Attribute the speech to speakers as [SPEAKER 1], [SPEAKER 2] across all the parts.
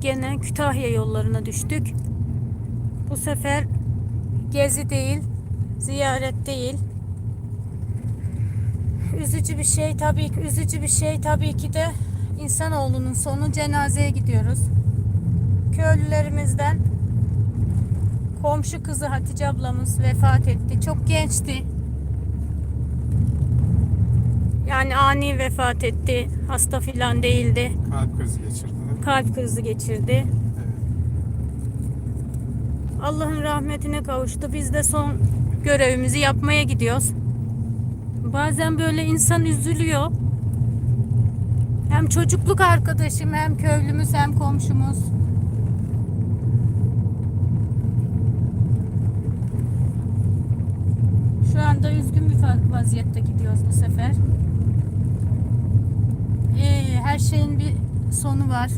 [SPEAKER 1] gene Kütahya yollarına düştük. Bu sefer gezi değil, ziyaret değil. Üzücü bir şey tabii ki, üzücü bir şey tabii ki de insanoğlunun sonu cenazeye gidiyoruz. Köylülerimizden komşu kızı Hatice ablamız vefat etti. Çok gençti. Yani ani vefat etti. Hasta filan değildi.
[SPEAKER 2] Kalp krizi geçirdi.
[SPEAKER 1] Kalp krizi geçirdi.
[SPEAKER 2] Evet.
[SPEAKER 1] Allah'ın rahmetine kavuştu. Biz de son görevimizi yapmaya gidiyoruz. Bazen böyle insan üzülüyor. Hem çocukluk arkadaşım, hem köylümüz, hem komşumuz. Şu anda üzgün bir vaziyette gidiyoruz bu sefer. Her şeyin bir sonu var.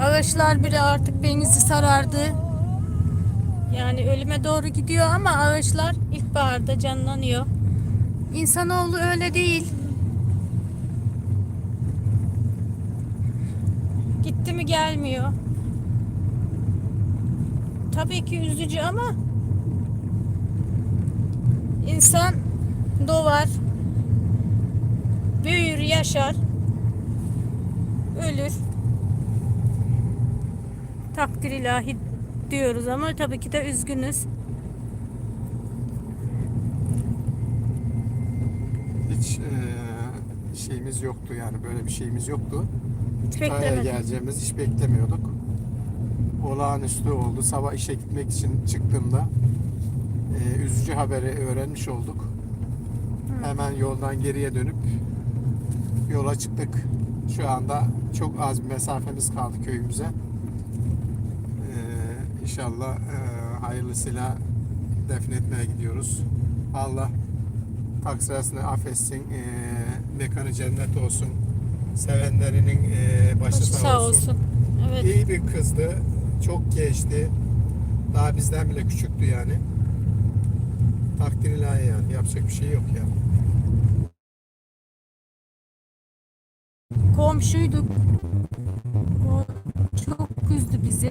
[SPEAKER 1] Ağaçlar bile artık beynizi sarardı. Yani ölüme doğru gidiyor ama ağaçlar ilkbaharda canlanıyor. İnsanoğlu öyle değil. Gitti mi gelmiyor. Tabii ki üzücü ama insan doğar, büyür, yaşar, ölür takdir ilahi diyoruz ama tabii ki de üzgünüz.
[SPEAKER 2] Hiç eee, şeyimiz yoktu yani böyle bir şeyimiz yoktu. Kütahya'ya geleceğimiz hiç beklemiyorduk. Olağanüstü oldu. Sabah işe gitmek için çıktığımda eee, üzücü haberi öğrenmiş olduk. Hemen yoldan geriye dönüp yola çıktık. Şu anda çok az bir mesafemiz kaldı köyümüze. Ee, inşallah e, hayırlısıyla defnetmeye gidiyoruz. Allah taksirasını affetsin. E, mekanı cennet olsun. Sevenlerinin e, başı sağ,
[SPEAKER 1] Sağ
[SPEAKER 2] olsun.
[SPEAKER 1] olsun. Evet.
[SPEAKER 2] İyi bir kızdı. Çok gençti. Daha bizden bile küçüktü yani. Takdir ilahi yani. Yapacak bir şey yok yani.
[SPEAKER 1] Komşuyduk. O çok üzdü bizi.